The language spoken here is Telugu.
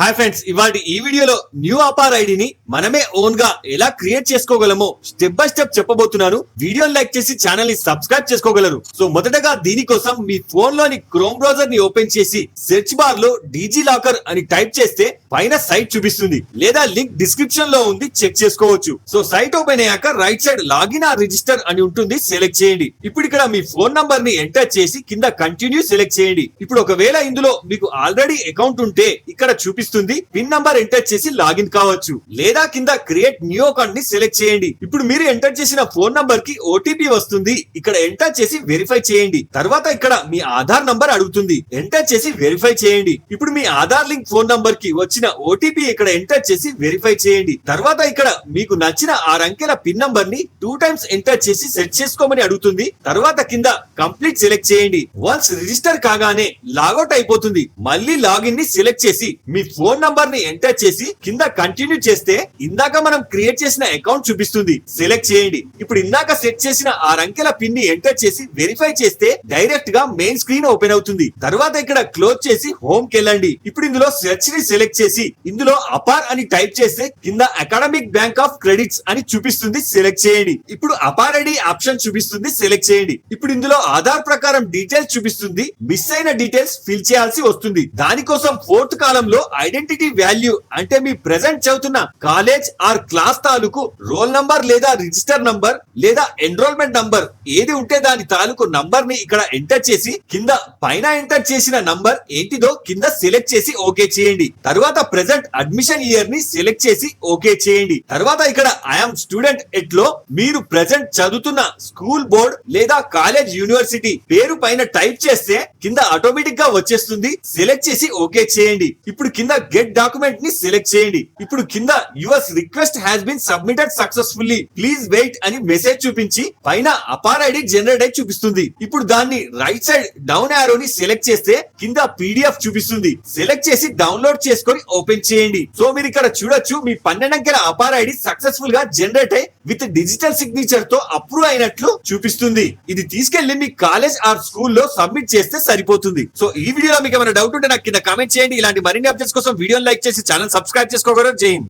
హాయ్ ఫ్రెండ్స్ ఇవాళ ఈ వీడియోలో న్యూ అపార్ ఐడిని మనమే ఓన్గా ఎలా క్రియేట్ చేసుకోగలమో స్టెప్ బై స్టెప్ చెప్పబోతున్నాను. వీడియోని లైక్ చేసి ఛానల్ని సబ్స్క్రైబ్ చేసుకోగలరు. సో మొదటగా దీనికోసం మీ ఫోన్లోని క్రోమ్ బ్రౌజర్ని ఓపెన్ చేసి సెర్చ్ బార్లో డీజీ లాకర్ అని టైప్ చేస్తే పైన సైట్ చూపిస్తుంది. లేదా లింక్ డిస్క్రిప్షన్లో ఉంది చెక్ చేసుకోవచ్చు. సో సైట్ ఓపెన్ అయ్యాక రైట్ సైడ్ లాగిన్ ఆ రిజిస్టర్ అని ఉంటుంది సెలెక్ట్ చేయండి. ఇప్పుడు ఇక్కడ మీ ఫోన్ నంబర్ని ఎంటర్ చేసి కింద కంటిన్యూ సెలెక్ట్ చేయండి. ఇప్పుడు ఒకవేళ ఇందులో మీకు ఆల్రెడీ అకౌంట్ ఉంటే ఇక్కడ చూపిస్తుంది. పిన్ నంబర్ ఎంటర్ చేసి లాగిన్ కావచ్చు. లేదా కింద క్రియేట్ న్యూ అకౌంట్ని సెలెక్ట్ చేయండి. ఇప్పుడు మీరు ఎంటర్ చేసిన ఫోన్ నంబర్కి ఓటీపీ వస్తుంది. ఇక్కడ ఎంటర్ చేసి వెరిఫై చేయండి. తర్వాత ఇక్కడ మీ ఆధార్ నంబర్ అడుగుతుంది. ఎంటర్ చేసి వెరిఫై చేయండి. ఇప్పుడు మీ ఆధార్ లింక్ ఫోన్ నంబర్కి వచ్చిన ఓటీపీ ఇక్కడ ఎంటర్ చేసి వెరిఫై చేయండి. తర్వాత ఇక్కడ మీకు నచ్చిన ఆరు అంకెల పిన్ నంబర్ని టూ టైమ్స్ ఎంటర్ చేసి సెట్ చేసుకోమని అడుగుతుంది. తర్వాత కింద కంప్లీట్ సెలెక్ట్ చేయండి. వన్స్ రిజిస్టర్ కాగానే లాగౌట్ అయిపోతుంది. మళ్ళీ లాగిన్ని సెలెక్ట్ చేసి మీ ఫోన్ నంబర్ని ఎంటర్ చేసి కింద కంటిన్యూ చేస్తే ఇందాక మనం క్రియేట్ చేసిన అకౌంట్ చూపిస్తుంది. సెలెక్ట్ చేయండి. ఇప్పుడు ఇందాక సెట్ చేసిన ఆరు అంకెల పిన్ని ఎంటర్ చేసి వెరిఫై చేస్తే డైరెక్ట్గా మెయిన్ స్క్రీన్ ఓపెన్ అవుతుంది. తర్వాత ఇక్కడ క్లోజ్ చేసి హోమ్కి వెళ్ళండి. ఇప్పుడు ఇందులో సెర్చ్ని సెలెక్ట్ చేసి ఇందులో అపార్ అని టైప్ చేస్తే కింద అకాడమిక్ బ్యాంక్ ఆఫ్ క్రెడిట్స్ అని చూపిస్తుంది. సెలెక్ట్ చేయండి. ఇప్పుడు అపార్ ఐడి ఆప్షన్ చూపిస్తుంది. సెలెక్ట్ చేయండి. ఇప్పుడు ఇందులో ఆధార్ ప్రకారం డీటెయిల్స్ చూపిస్తుంది. మిస్ అయిన డీటెయిల్స్ ఫిల్ చేయాల్సి వస్తుంది. దానికోసం ఫోర్త్ కాలంలో ఐడెంటిటీ వాల్యూ అంటే మీ ప్రెసెంట్ చదువుతున్న కాలేజ్ ఆర్ క్లాస్ తాలూకు రోల్ నంబర్ లేదా రిజిస్టర్ నంబర్ లేదా ఎన్రోల్మెంట్ నంబర్ ఏది ఉంటే దాని తాలూకు నంబర్ని ఇక్కడ ఎంటర్ చేసి కింద పైన ఎంటర్ చేసిన నంబర్ ఏంటిదో కింద సెలెక్ట్ చేసి ఓకే చేయండి. తర్వాత ప్రెసెంట్ అడ్మిషన్ ఇయర్ని సెలెక్ట్ చేసి ఓకే చేయండి. తర్వాత ఇక్కడ ఐఎమ్ స్టూడెంట్ ఎట్లో మీరు ప్రెసెంట్ చదువుతున్న స్కూల్ బోర్డ్ లేదా కాలేజ్ యూనివర్సిటీ పేరు పైన టైప్ చేస్తే కింద ఆటోమేటిక్గా వచ్చేస్తుంది. సెలెక్ట్ చేసి ఓకే చేయండి. ఇప్పుడు కింద గెట్ డాక్యుమెంట్ని సెలెక్ట్ చేయండి. ఇప్పుడు కింద yours request has been submitted successfully please wait అని మెసేజ్ చూపించి పైన అపార్ ఐడి జనరేట్ అయి చూపిస్తుంది. ఇప్పుడు దాన్ని రైట్ సైడ్ డౌన్ యారో ని సెలెక్ట్ చేస్తే కింద పీడిఎఫ్ చూపిస్తుంది. సెలెక్ట్ చేసి డౌన్లోడ్ చేసుకొని ఓపెన్ చేయండి. సో మీరు ఇక్కడ చూడొచ్చు మీ పన్నెండు అంకెల అపార్ ఐడి సక్సెస్ఫుల్గా జనరేట్ అయి విత్ డిజిటల్ సిగ్నేచర్తో అప్రూవ్ అయినట్లు చూపిస్తుంది. ఇది తీసుకెళ్ళి మీ కాలేజ్ ఆర్ స్కూల్లో సబ్మిట్ చేస్తే సరిపోతుంది. సో ఈ వీడియోలో మీకు ఏమైనా డౌట్ ఉంటే నాకు కింద కామెంట్ చేయండి. ఇలాంటి మరిన్ని అప్డేట్స్ కోసం వీడియోని లైక్ చేసి ఛానల్ సబ్స్క్రైబ్ చేసుకోగలరు. జై హింద్.